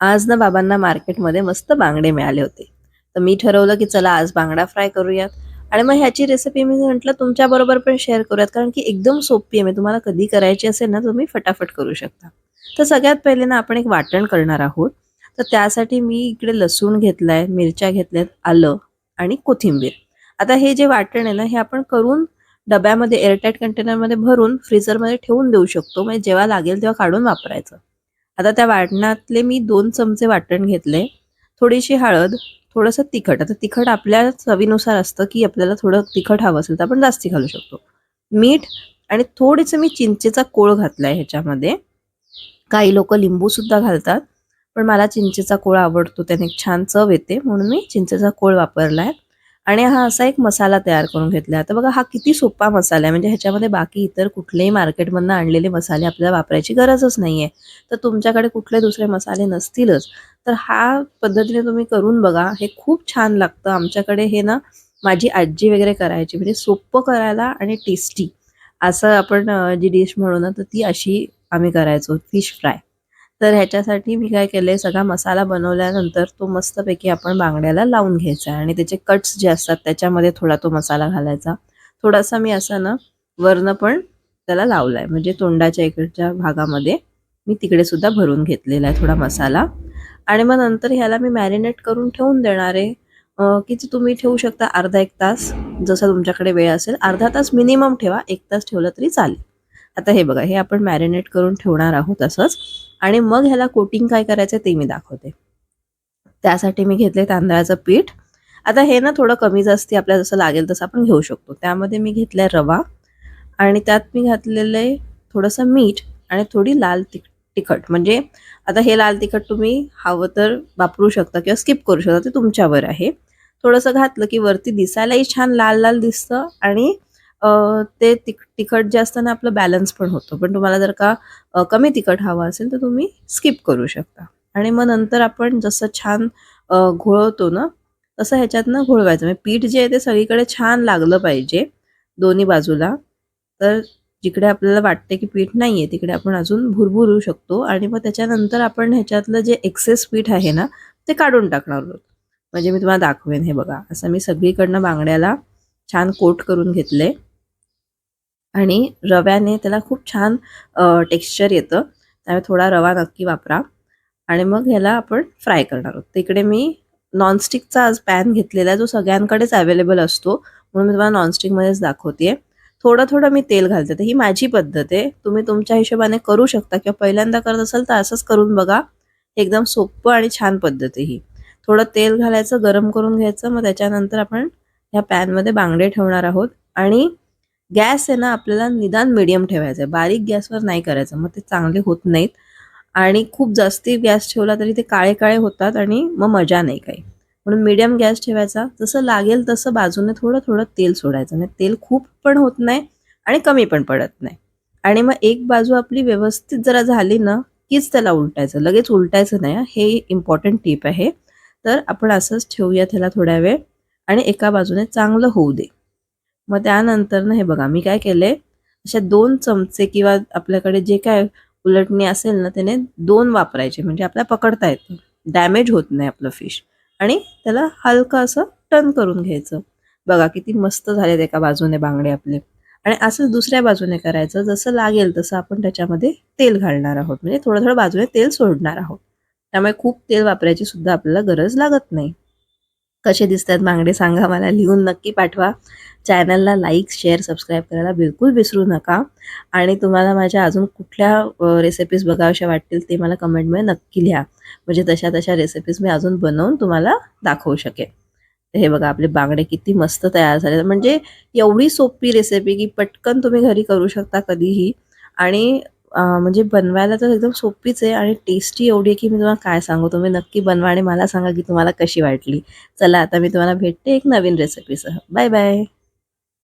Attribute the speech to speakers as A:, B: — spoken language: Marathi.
A: आज ना बाबांना मार्केटमध्ये मस्त बांगडे मिळाले होते. तर मी ठरवलं की चला आज बांगडा फ्राय करूयात. आणि मग ह्याची रेसिपी मी म्हटलं तुमच्या बरोबर पण शेअर करूयात कारण की एकदम सोपी आहे. मी तुम्हाला कधी करायची असेल ना तुम्ही फटाफट करू शकता. तर सगळ्यात पहिले ना आपण एक वाटण करणार आहोत. तर त्यासाठी मी इकडे लसूण घेतलाय मिरच्या घेतल्यात आलं आणि कोथिंबीर. आता हे जे वाटण आहे ना हे आपण करून डब्यामध्ये एअरटाईट कंटेनरमध्ये भरून फ्रीजरमध्ये ठेवून देऊ शकतो. म्हणजे जेव्हा लागेल तेव्हा काढून वापरायचं. आता त्या वाटणातले मी दोन चमचे वाटण घेतले. थोडीशी हळद थोडंसं तिखट. आता तिखट आपल्या चवीनुसार असतं की आपल्याला थोडं तिखट हवं असेल तर आपण जास्ती घालू शकतो. मीठ आणि थोडीसं मी चिंचेचा कोळ घातला आहे ह्याच्यामध्ये. काही लोक लिंबूसुद्धा घालतात पण मला चिंचेचा कोळ आवडतो. त्याने एक छान चव येते म्हणून मी चिंचेचा कोळ वापरला आहे आणि हा असा एक मसाला तयार करून घेतला. आता बघा हा किती सोपा मसाला आहे. म्हणजे ह्याच्यामध्ये बाकी इतर कुठलेही मार्केटमधनं आणलेले मसाले आपल्याला वापरायची गरजच नाही आहे तर तुमच्याकडे कुठले दुसरे मसाले नसतीलच. तर हा पद्धतीने तुम्ही करून बघा. हे खूप छान लागतं. आमच्याकडे हे ना माझी आजी वगैरे करायची. म्हणजे सोपं करायला आणि टेस्टी. असं आपण जी डिश म्हणू ना तर ती अशी आम्ही करायचो. Fish fry. तर ह्याच्यासाठी मी काय केलंय सगळा मसाला बनवल्यानंतर तो मस्तपैकी आपण बांगड्याला लावून घ्यायचा आणि त्याचे कट्स जे असतात त्याच्यामध्ये थोडा तो मसाला घालायचा. थोडासा मी असं ना वरनं पण त्याला लावलाय म्हणजे तोंडाच्या इकडच्या भागामध्ये मी तिकडे सुद्धा भरून घेतलेला आहे थोडा मसाला. आणि मग नंतर ह्याला मी मॅरिनेट करून ठेवून देणार आहे. किती तुम्ही ठेवू शकता अर्धा एक तास जसा तुमच्याकडे वेळ असेल अर्धा तास मिनिमम ठेवा एक तास ठेवलं तरी चालेल. आता हे बघा हे आपण मॅरिनेट करून ठेवणार आहोत असंच आणि मग ह्याला कोटिंग काय करायचं ते मी दाखवते. त्यासाठी मी घेतले तांदळाचं पीठ. आता हे ना थोडं कमी जास्ती आपल्याला जसं लागेल तसं आपण घेऊ शकतो. त्यामध्ये मी घेतलं रवा आणि त्यात मी घातलेलं आहे थोडंसं मीठ आणि थोडी लाल तिख तिखट. म्हणजे आता हे लाल तिखट तुम्ही हवं तर वापरू शकता किंवा स्किप करू शकता ते तुमच्यावर आहे. थोडंसं घातलं की वरती दिसायलाही छान लाल लाल दिसतं आणि ते तिख तिखट जे असतं ना आपलं बॅलन्स पण होतं. पण तुम्हाला जर का कमी तिखट हवं असेल तर तुम्ही स्किप करू शकता. आणि मग नंतर आपण जसं छान घोळवतो ना तसं ह्याच्यातनं घोळवायचं. म्हणजे पीठ जे आहे ते सगळीकडे छान लागलं पाहिजे दोन्ही बाजूला. तर जिकडे आपल्याला वाटते की पीठ नाही आहे तिकडे आपण अजून भुरभुरू शकतो. आणि मग त्याच्यानंतर आपण ह्याच्यातलं जे एक्सेस पीठ आहे ना ते काढून टाकणार आहोत. म्हणजे मी तुम्हाला दाखवेन हे बघा. असं मी सगळीकडनं बांगड्याला छान कोट करून घेतले आणि रव्याने त्याला खूप छान टेक्स्चर येतं. त्यामुळे थोडा रवा नक्की वापरा. आणि मग ह्याला आपण फ्राय करणार आहोत. तिकडे मी नॉनस्टिकचा आज पॅन घेतलेला आहे. जो सगळ्यांकडेच अवेलेबल असतो. म्हणून मी तुम्हाला नॉनस्टिकमध्येच दाखवते थोडं थोडं मी तेल घालते. तर ही माझी पद्धत आहे. तुम्ही तुमच्या हिशोबाने करू शकता किंवा पहिल्यांदा करत असाल तर असंच करून बघा. एकदम सोपं आणि छान पद्धत आहे ही. थोडं तेल घालायचं गरम करून घ्यायचं. मग त्याच्यानंतर आपण ह्या पॅनमध्ये बांगडे ठेवणार आहोत. आणि गॅस आहे ना आपल्याला निदान मिडियम ठेवायचं आहे बारीक गॅसवर नाही करायचं मग ते चांगले होत नाहीत. आणि खूप जास्ती गॅस ठेवला तरी ते काळे काळे होतात आणि मग मजा नाही काही. म्हणून मिडियम गॅस ठेवायचा. जसं लागेल तसं बाजूने थोडं थोडं तेल सोडायचं. म्हणजे तेल खूप पण होत नाही आणि कमी पण पडत नाही. आणि मग एक बाजू आपली व्यवस्थित जरा झाली ना कीच त्याला उलटायचं. लगेच उलटायचं नाही हे इम्पॉर्टंट टीप आहे. तर आपण असंच ठेवूया त्याला थोड्या वेळ. आणि एका बाजूने चांगलं होऊ दे. मग त्यानंतर ना हे बघा मी काय केलंय? अशा दोन चमचे किंवा आपल्याकडे जे काय उलटणी असेल ना त्याने दोन वापरायचे. म्हणजे आपल्याला पकडता येतं. डॅमेज होत नाही आपलं फिश आणि त्याला हलकं असं टर्न करून घ्यायचं. बघा किती मस्त झालेत एका बाजूने बांगडे आपले. आणि असंच दुसऱ्या बाजूने करायचं. जसं लागेल तसं आपण त्याच्यामध्ये तेल घालणार आहोत. म्हणजे थोडं थोडं बाजूने तेल सोडणार आहोत. त्यामुळे खूप तेल वापरायची सुद्धा आपल्याला गरज लागत नाही. कसे दिसतात बांगडे सांगा मला. लिहून नक्की पाठवा. चॅनलला लाईक शेअर सबस्क्राईब करायला बिलकुल विसरू नका. आणि तुम्हाला माझ्या अजून कुठल्या रेसिपीज बघाव्याशा वाटतील ते मला कमेंटमध्ये नक्की लिहा. म्हणजे तशा तशा रेसिपीज मी अजून बनवून तुम्हाला दाखवू शकेन. हे बघा आपले बांगडे किती मस्त तयार झाले म्हणजे एवढी सोपी रेसिपी की पटकन तुम्ही घरी करू शकता कधीही. आणि म्हणजे बनवायला तर एकदम सोपीच आहे आणि टेस्टी एवढी आहे की मी तुम्हाला काय सांगू? तुम्ही नक्की बनवा आणि मला सांगा की तुम्हाला कशी वाटली. चला आता मी तुम्हाला भेटते एक नवीन रेसिपीसह बाय बाय